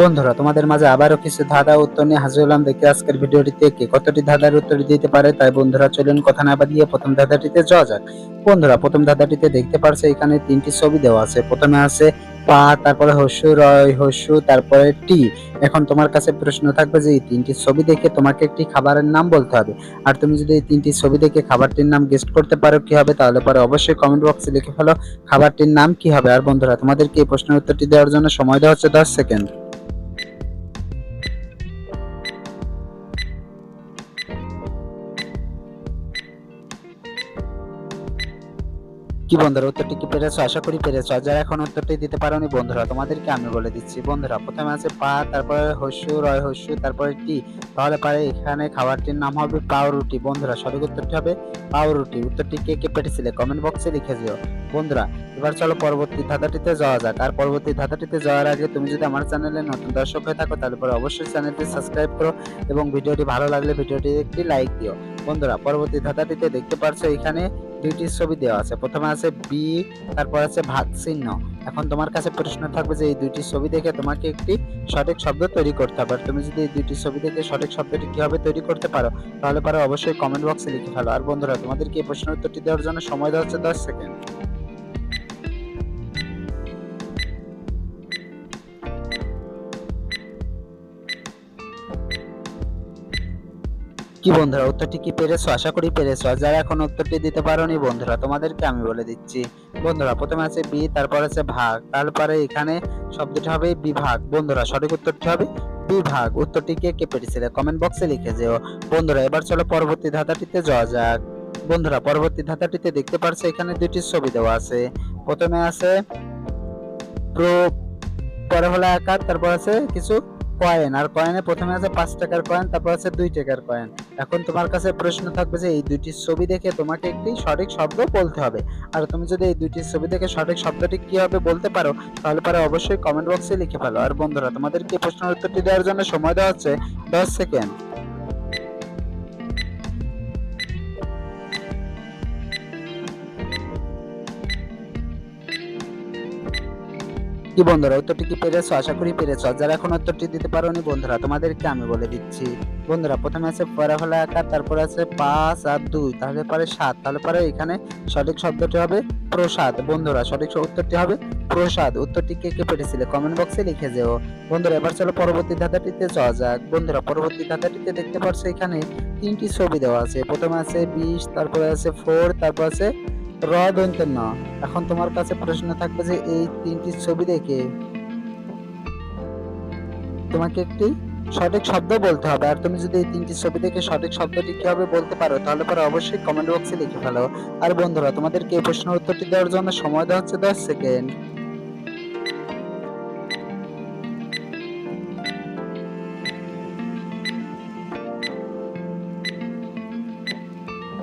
বন্ধুরা, তোমাদের মাঝে আবারও কিছু ধাঁধা উত্তর নিয়ে হাজির হলাম। দেখি আজকের ভিডিওটিতে কে কতটি ধাঁধার উত্তর দিতে পারে। তাই বন্ধুরা, চলুন কথা না বাদিয়ে প্রথম ধাঁধাটিতে যাওয়া যাক। বন্ধুরা, প্রথম ধাঁধাটিতে দেখতে পারছ, এখানে তিনটি ছবি দেওয়া আছে। প্রথমে আছে পা, তারপরে হস্যু রয় হস্যু তারপরে টি। এখন তোমার কাছে প্রশ্ন থাকবে যে এই তিনটি ছবি দেখে তোমাকে একটি খাবারের নাম বলতে হবে। আর তুমি যদি এই তিনটি ছবি দেখে খাবারটির নাম গেস্ট করতে পারো কি হবে, তাহলে পরে অবশ্যই কমেন্ট বক্সে লিখে ফেলো খাবারটির নাম কি হবে। আর বন্ধুরা, তোমাদেরকে এই প্রশ্নের উত্তরটি দেওয়ার জন্য সময় দেওয়া হচ্ছে দশ সেকেন্ড কি বন্ধুরা, উত্তরটি কি পেরেছ? আশা করি পেরেছ। যারা এখন উত্তরটি দিতে পারোনি, বন্ধুরা, তোমাদেরকে আমি বলে দিচ্ছি। বন্ধুরা, প্রথমে আছে পা, তারপরে হস্যু, রয় হস্যু, তারপরে টি। তাহলে পারে এখানে খাবারটির নাম হবে পাউরুটি। বন্ধুরা, সঠিক উত্তরটি হবে পাউরুটি। উত্তরটি কে কে পেরেছিলে? কমেন্ট বক্সে লিখে দিও। বন্ধুরা, এবার চলো পরবর্তী ধাঁধাটিতে যাওয়া যাক। আর পরবর্তী ধাঁধাটিতে যাওয়ার আগে তুমি যদি আমার চ্যানেলে নতুন দর্শক হয়ে থাকো, তাহলে পরে অবশ্যই চ্যানেলটি সাবস্ক্রাইব করো এবং ভিডিওটি ভালো লাগলে ভিডিওটি একটি লাইক দিও। বন্ধুরা, পরবর্তী ধাঁধাটিতে দেখতে পারছ এখানে দুইটি ছবি দেওয়া আছে। প্রথমে আছে বি তারপর আছে ভাগ চিহ্ন। এখন তোমার কাছে প্রশ্ন থাকবে যে এই দুইটি ছবি দেখে তোমাকে একটি সঠিক শব্দ তৈরি করতে হবে। তুমি যদি এই দুইটি ছবি দেখে সঠিক শব্দটি কীভাবে তৈরি করতে পারো, তাহলে পারো অবশ্যই কমেন্ট বক্সে লিখে ফেলো। আর বন্ধুরা, তোমাদেরকে এই প্রশ্নের উত্তরটি দেওয়ার জন্য সময় দেওয়া হচ্ছে দশ সেকেন্ড। কি বন্ধুরা, উত্তরটি কি পেরেছ? আশা করি পেরেছ। যারা এখন উত্তরটি দিতে পারোনি, বন্ধুরা, তোমাদেরকে আমি বলে দিচ্ছি। বন্ধুরা, প্রথমে আছে বি, তারপর আছে ভাগ। তারপরে এখানে শব্দটি হবে বিভাগ। বন্ধুরা, সঠিক উত্তরটি হবে বিভাগ। উত্তরটি কে কে পেরেছিলে কমেন্ট বক্সে লিখে যেও। বন্ধুরা, এবার চলো পরবর্তী ধাঁধাটিতে যাওয়া যাক। বন্ধুরা, পরবর্তী ধাঁধাটিতে দেখতে পারছ এখানে দুইটি ছবি দেওয়া আছে। প্রথমে আছে প্রো পরে হলো আকার, তারপর আছে কিছু কয়েন আর কয়েনে প্রথমে আছে পাঁচ টাকার কয়েন তারপর আছে দুই টাকার কয়েন এখন তোমার কাছে প্রশ্ন থাকবে যে এই দুইটি ছবি দেখে তোমাকে একটি সঠিক শব্দ বলতে হবে। আর তুমি যদি এই দুইটি ছবি দেখে সঠিক শব্দটি কি হবে বলতে পারো, তাহলে পরে অবশ্যই কমেন্ট বক্সে লিখে ফেলো। আর বন্ধুরা, তোমাদেরকে প্রশ্নের উত্তরটি দেওয়ার জন্য সময় দেওয়া হচ্ছে দশ সেকেন্ড। কি বন্ধুরা, উত্তরটি কি পেরেছ? আশা করি পেরেছ। যারা এখন উত্তরটি দিতে পারোনি বন্ধুরা, তোমাদেরকে আমি বলে দিচ্ছি। বন্ধুরা, প্রথমে আছে পরাফলা আকার, তারপর আছে পাঁচ আর দুই, তাহলে পরে সাত, তাহলে পরে এখানে সঠিক শব্দটি হবে প্রসাদ। বন্ধুরা, সঠিক উত্তরটি হবে প্রসাদ। উত্তরটি কে কে পেরেছিলে? কমেন্ট বক্সে লিখে যেও। বন্ধুরা, এবার চলো পরবর্তী ধাঁধাটিতে যাওয়া যাক। বন্ধুরা, পরবর্তী ধাঁধাটিতে দেখতে পাচ্ছ এখানে তিনটি ছবি দেওয়া আছে। প্রথমে আছে বিশ, তারপরে আছে ফোর তারপর আছে র দন্তের ন। এখন তোমার কাছে প্রশ্ন থাকবে যে এই তিনটি ছবি দেখে তোমাকে একটি সঠিক শব্দ বলতে হবে। আর তুমি যদি এই তিনটি ছবি দেখে সঠিক শব্দটি হবে বলতে পারো, তাহলে পরে অবশ্যই কমেন্ট বক্সে লিখে ফেলো। আর বন্ধুরা, তোমাদেরকে এই প্রশ্নের উত্তরটি দেওয়ার জন্য সময় দেওয়া হচ্ছে দশ সেকেন্ড।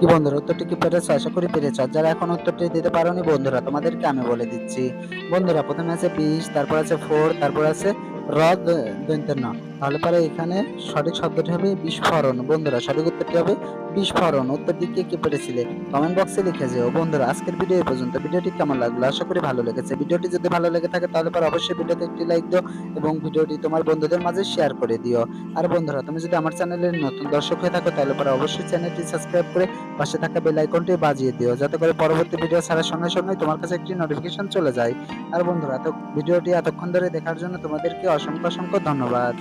কি বন্ধুরা, উত্তরটি কি পেরেছ? আশা করি পেরেছ। যারা এখন উত্তরটি দিতে পারোনি বন্ধুরা, তোমাদেরকে আমি বলে দিচ্ছি। বন্ধুরা, প্রথমে আছে বিশ, তারপর আছে ফোর, তারপর আছে র দৈন্তের ন তাহলে পরে এখানে সঠিক শব্দটি হবে বিস্ফোরণ। বন্ধুরা, সঠিক উত্তরটি হবে বিস্ফোরণ। উত্তরটি কে কি পেরেছিলে কমেন্ট বক্সে লিখে যেও। বন্ধুরা, আজকের ভিডিও এই পর্যন্ত। ভিডিওটি কেমন লাগল? আশা করি ভালো লেগেছে। ভিডিওটি যদি ভালো লেগে থাকে, তাহলে পরে অবশ্যই ভিডিওতে একটি লাইক দিও এবং ভিডিওটি তোমার বন্ধুদের মাঝে শেয়ার করে দিও। আর বন্ধুরা, তুমি যদি আমার চ্যানেলের নতুন দর্শক হয়ে থাকো, তাহলে পরে অবশ্যই চ্যানেলটি সাবস্ক্রাইব করে পাশে থাকা বেল আইকনটি বাজিয়ে দিও, যাতে করে পরবর্তী ভিডিও ছাড়ার সঙ্গে সঙ্গে তোমার কাছে একটি নোটিফিকেশন চলে যায়। আর বন্ধুরা, তো ভিডিওটি এতক্ষণ ধরে দেখার জন্য তোমাদেরকে অসংখ্য অসংখ্য ধন্যবাদ।